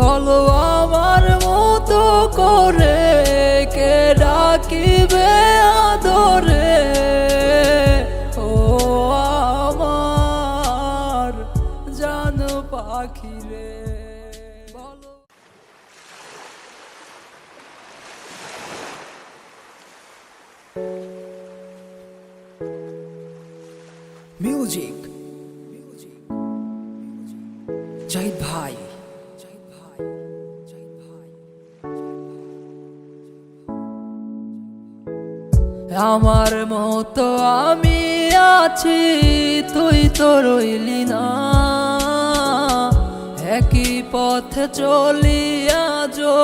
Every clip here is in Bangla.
বলো আমার মতো করে কে ডাকিবে আদরে? ও আমার জান পাখি রে বলো মিউজিক জাহিদ ভাই আমার মতো আমি আছি, তুই তো রইলি না। একই পথে চলি আজো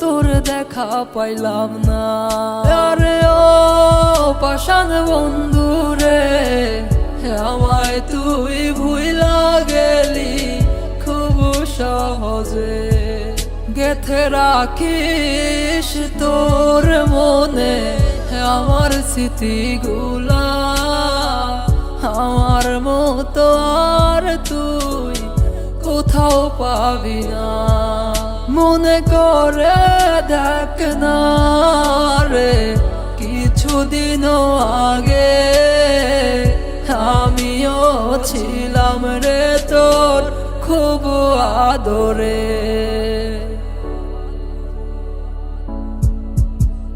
তোর দেখা পাইলাম না। আরে ও পাশান বন্ধু রে, আমায় তুই ভুইলা গেলি খুব সহজে। গেথে রাখিস তোর আমার স্মৃতিগুলা, আমার মতো আর তুই কোথাও পাবি না। মনে করে দেখ না রে, কিছুদিনও আগে আমিও ছিলাম রে তোর খুব আদরে।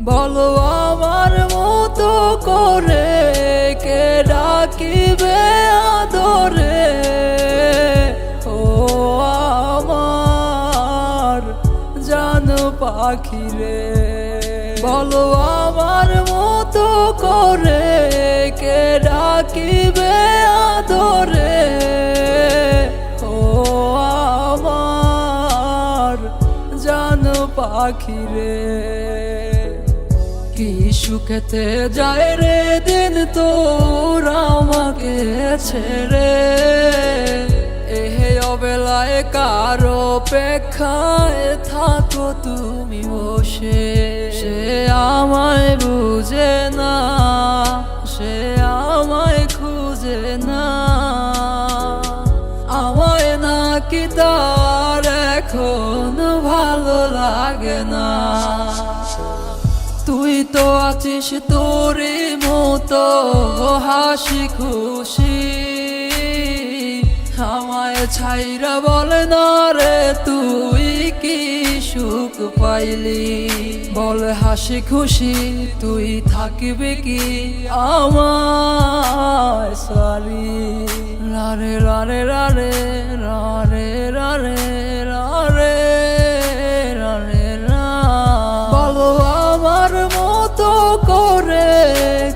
বলো আমার মতো করে কে ডাকিবে আদরে? ও আমার জান পাখি রে। বলো আমার মতো করে কে ডাকিবে আদরে? ও আমার জান পাখি রে। কি সুখেতে যায় রে দিন তোর আমাকে ছেড়ে? এহে অবেলায় কারও অপেক্ষায় থাকো তুমি বসে। সে আমায় বুঝে না, সে আমায় খুঁজে না। আমায় না কি তার এখন ভালো লাগে না। তুই তো আছিস তোরে মতো হাসি খুশি। আমায় ছাইরা বলে না রে, তুই কি সুখ পাইলি? বল হাসি খুশি, তুই থাকবি কি আমায় সারি? রারে রারে রারে রারে রারে করে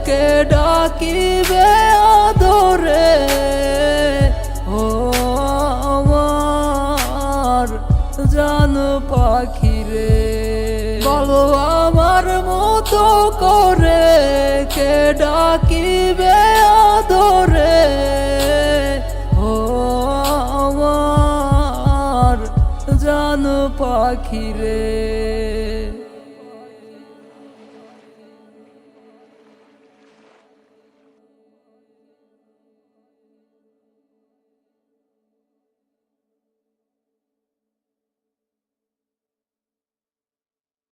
কে ডাকিবে আদরে? ও আমার জান পাখি রে বলো আমার মতো করে, কে ডাকিবে আদরে? ও আমার জান পাখি রে